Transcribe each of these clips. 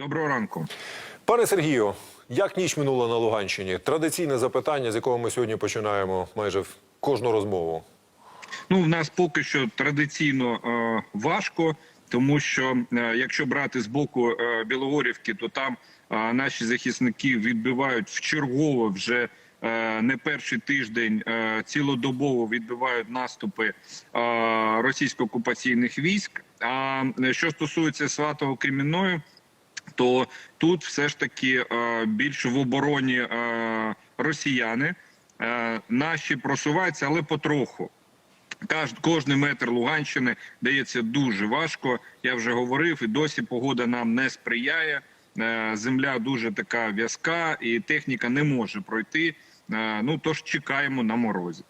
Доброго ранку. Пане Сергію, як ніч минула на Луганщині? Традиційне запитання, з якого ми сьогодні починаємо майже в кожну розмову. Ну, в нас поки що традиційно е, важко, тому що е, якщо брати з боку е, Білогорівки, то там е, наші захисники відбивають вчергово вже. е, Не перший тиждень е, цілодобово відбивають наступи е, російсько-окупаційних військ. А що стосується Сватого Кремінної, то тут все ж таки е, більш в обороні е, росіяни. Е, Наші просуваються, але потроху. Кожний метр Луганщини дається дуже важко. Я вже говорив, і досі погода нам не сприяє. Земля дуже така в'язка, і техніка не може пройти. Ну тож чекаємо на морозі.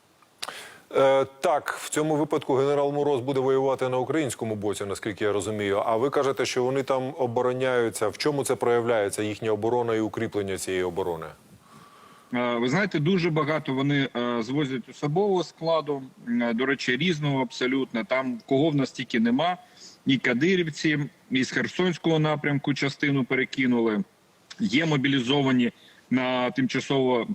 Е, так, в цьому випадку генерал Мороз буде воювати на українському боці, наскільки я розумію. А ви кажете, що вони там обороняються. В чому це проявляється їхня оборона і укріплення цієї оборони? Е, Ви знаєте, дуже багато вони е, звозять особового складу. До речі, різного абсолютно. Там кого в нас тільки нема. І кадирівці, і з Херсонського напрямку частину перекинули. Є мобілізовані на тимчасово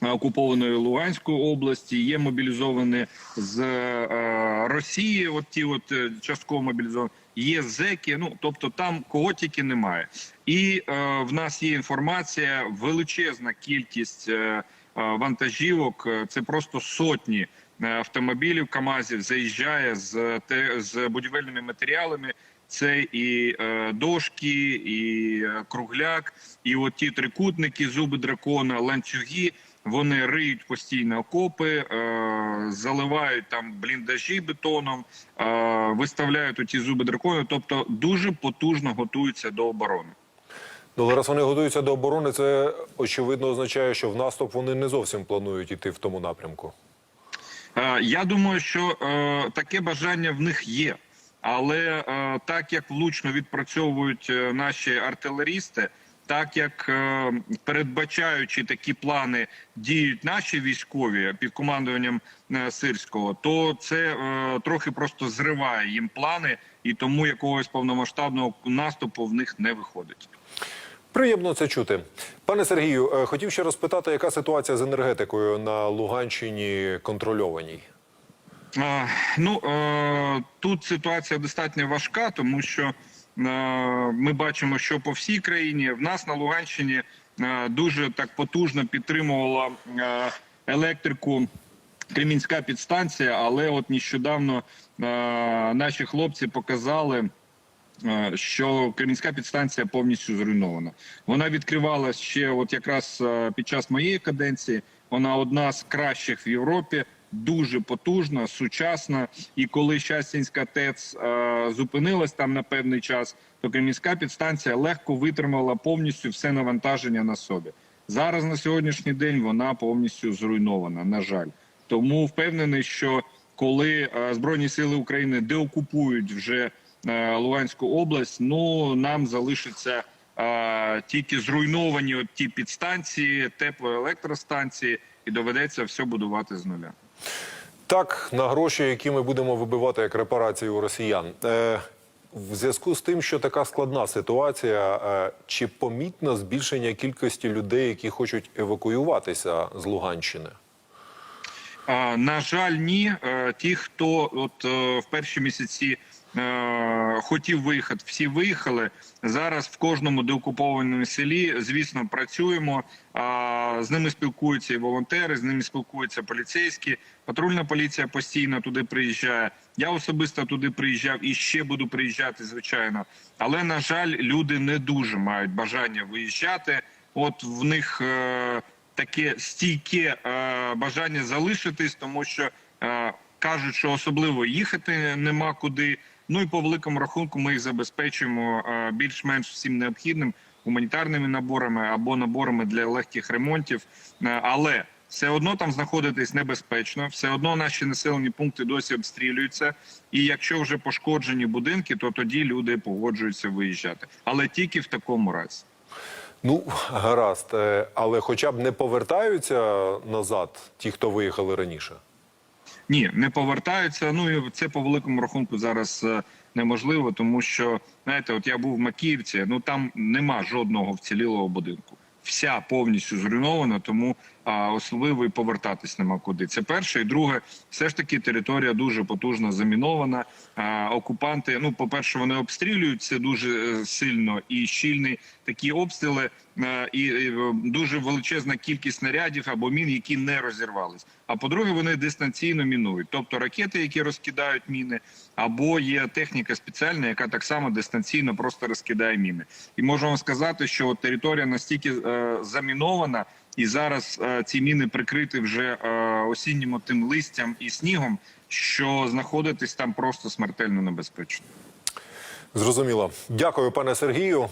окупованої Луганської області. Є мобілізовані з е, Росії. От ті, от е, частково мобілізовані. Є зеки. Ну тобто, там кого тільки немає. І е, в нас є інформація, величезна кількість е, е, вантажівок. е, Це просто сотні е, автомобілів КАМАЗів заїжджає з те з будівельними матеріалами. Це і е, дошки, і е, кругляк, і от ті трикутники, зуби дракона, ланцюги. Вони риють постійно окопи, е, заливають там бліндажі бетоном, е, виставляють оті зуби дракона. Тобто дуже потужно готуються до оборони. Ну, але раз вони готуються до оборони, це очевидно означає, що в наступ вони не зовсім планують іти в тому напрямку. Я думаю, що е, таке бажання в них є, але е, так як влучно відпрацьовують е, наші артилерісти, так як е, передбачаючи такі плани діють наші військові під командуванням сирського, то це трохи просто зриває їм плани, і тому якогось повномасштабного наступу в них не виходить. Приємно це чути. Пане Сергію, хотів ще розпитати, яка ситуація з енергетикою на Луганщині контрольованій? Ну е, тут ситуація достатньо важка, тому що е, ми бачимо, що по всій країні в нас на Луганщині е, дуже так потужно підтримувала електрику. Кремінська підстанція, але от нещодавно наші хлопці показали, що Кремінська підстанція повністю зруйнована. Вона відкривалась ще, от якраз під час моєї каденції. Вона одна з кращих в Європі, дуже потужна, сучасна. І коли Щастінська ТЕЦ е, зупинилась там на певний час, то Кремінська підстанція легко витримала повністю все навантаження на собі. Зараз на сьогоднішній день вона повністю зруйнована. На жаль, тому впевнений, що коли е, збройні сили України деокупують вже е, Луганську область, ну нам залишиться е, тільки зруйновані от ті підстанції, теплоелектростанції, і доведеться все будувати з нуля. Так, на гроші, які ми будемо вибивати як репарації у росіян. Е, в зв'язку з тим, що така складна ситуація, е, чи помітно збільшення кількості людей, які хочуть евакуюватися з Луганщини? На жаль, ні. Е, Ті, хто от е, в перші місяці е, хотів виїхати, всі виїхали. Зараз в кожному деокупованому селі, звісно, працюємо. З ними спілкуються і волонтери, з ними спілкуються поліцейські. Патрульна поліція постійно туди приїжджає. Я особисто туди приїжджав і ще буду приїжджати, звичайно. Але на жаль, люди не дуже мають бажання виїжджати. От в них. е, таке стійке е, бажання залишитись, тому що кажуть, що особливо їхати нема куди. Ну і по великому рахунку ми їх забезпечуємо е, більш-менш всім необхідним гуманітарними наборами або наборами для легких ремонтів. Е, але все одно там знаходитись небезпечно, все одно наші населені пункти досі обстрілюються. І якщо вже пошкоджені будинки, то тоді люди погоджуються виїжджати, але тільки в такому разі. Ну, гаразд, Е, але хоча б не повертаються назад ті, хто виїхали раніше. Ні, не повертаються. Ну і це по великому рахунку зараз е, неможливо, тому що знаєте, от я був в Макіївці, ну там нема жодного вцілілого будинку. Вся повністю зруйнована, тому а, особливо і повертатись нема куди. Це перше. І друге, все ж таки територія дуже потужно замінована. А, окупанти, ну, по-перше, вони обстрілюють це дуже е, сильно і щільні такі обстріли, і, і е, дуже величезна кількість снарядів або мін, які не розірвались. А по-друге, вони дистанційно мінують, тобто ракети, які розкидають міни, або є техніка спеціальна, яка так само дистанційно просто розкидає міни. І можу вам сказати, що територія настільки е, замінована, і зараз е, ці міни прикриті вже е, осіннім тим листям і снігом, що знаходитись там просто смертельно небезпечно. Зрозуміло. Дякую, пане Сергію.